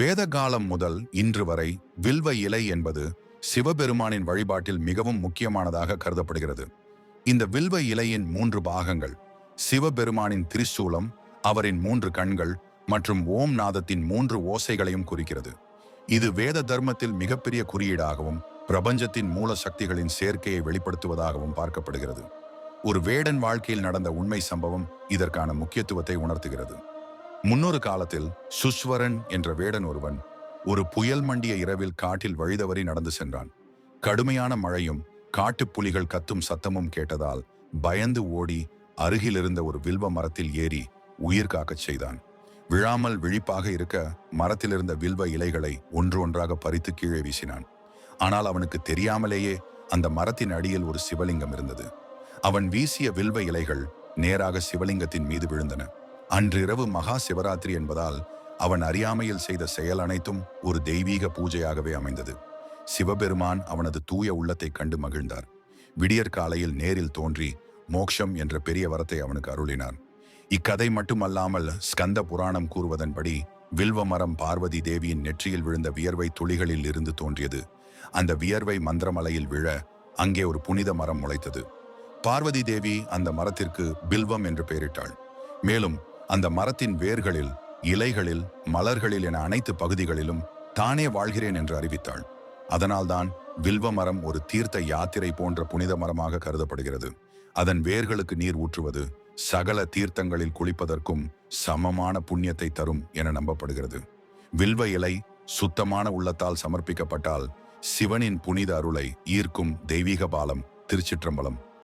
வேத காலம் முதல் இன்று வரை வில்வ இலை என்பது சிவபெருமானின் வழிபாட்டில் மிகவும் முக்கியமானதாக கருதப்படுகிறது. இந்த வில்வ இலையின் மூன்று பாகங்கள் சிவபெருமானின் திரிசூலம் அவரின் மூன்று கண்கள் மற்றும் ஓம் நாதத்தின் மூன்று ஓசைகளையும் குறிக்கிறது. இது வேத தர்மத்தில் மிகப்பெரிய குறியீடாகவும் பிரபஞ்சத்தின் மூல சக்திகளின் சேர்க்கையை வெளிப்படுத்துவதாகவும் பார்க்கப்படுகிறது. ஒரு வேடன் வாழ்க்கையில் நடந்த உண்மை சம்பவம் இதற்கான முக்கியத்துவத்தை உணர்த்துகிறது. முன்னொரு காலத்தில் சுஸ்வரன் என்ற வேடன் ஒருவன் ஒரு புயல் மண்டிய இரவில் காட்டில் வழிதவறி நடந்து சென்றான். கடுமையான மழையும் காட்டுப் புலிகள் கத்தும் சத்தமும் கேட்டதால் பயந்து ஓடி அருகிலிருந்த ஒரு வில்வ மரத்தில் ஏறி உயிர் காக்கச் செய்தான். விழாமல் விழிப்பாக இருக்க மரத்திலிருந்த வில்வ இலைகளை ஒன்று ஒன்றாக பறித்து கீழே வீசினான். ஆனால் அவனுக்கு தெரியாமலேயே அந்த மரத்தின் அடியில் ஒரு சிவலிங்கம் இருந்தது. அவன் வீசிய வில்வ இலைகள் நேராக சிவலிங்கத்தின் மீது விழுந்தன. அன்றிரவு மகா சிவராத்திரி என்பதால் அவன் அறியாமையில் செய்த செயல் அனைத்தும் ஒரு தெய்வீக பூஜையாகவே அமைந்தது. சிவபெருமான் அவனது தூய உள்ளத்தை கண்டு மகிழ்ந்தார். விடியற் காலையில் நேரில் தோன்றி மோக்ஷம் என்ற பெரிய வரத்தை அவனுக்கு அருளினார். இக்கதை மட்டுமல்லாமல் ஸ்கந்த புராணம் கூறுவதன்படி வில்வ மரம் பார்வதி தேவியின் நெற்றியில் விழுந்த வியர்வை துளிகளில் இருந்து தோன்றியது. அந்த வியர்வை மந்திரமலையில் விழ அங்கே ஒரு புனித மரம் முளைத்தது. பார்வதி தேவி அந்த மரத்திற்கு பில்வம் என்று பெயரிட்டாள். மேலும் அந்த மரத்தின் வேர்களில் இலைகளில் மலர்களில் என அனைத்து பகுதிகளிலும் தானே வாழ்கிறேன் என்று அறிவித்தாள். அதனால்தான் வில்வ மரம் ஒரு தீர்த்த யாத்திரை போன்ற புனித மரமாக கருதப்படுகிறது. அதன் வேர்களுக்கு நீர் ஊற்றுவது சகல தீர்த்தங்களில் குளிப்பதற்கும் சமமான புண்ணியத்தை தரும் என நம்பப்படுகிறது. வில்வ இலை சுத்தமான உள்ளத்தால் சமர்ப்பிக்கப்பட்டால் சிவனின் புனித அருளை ஈர்க்கும் தெய்வீக பாலம் திருச்சிற்றம்பலம்.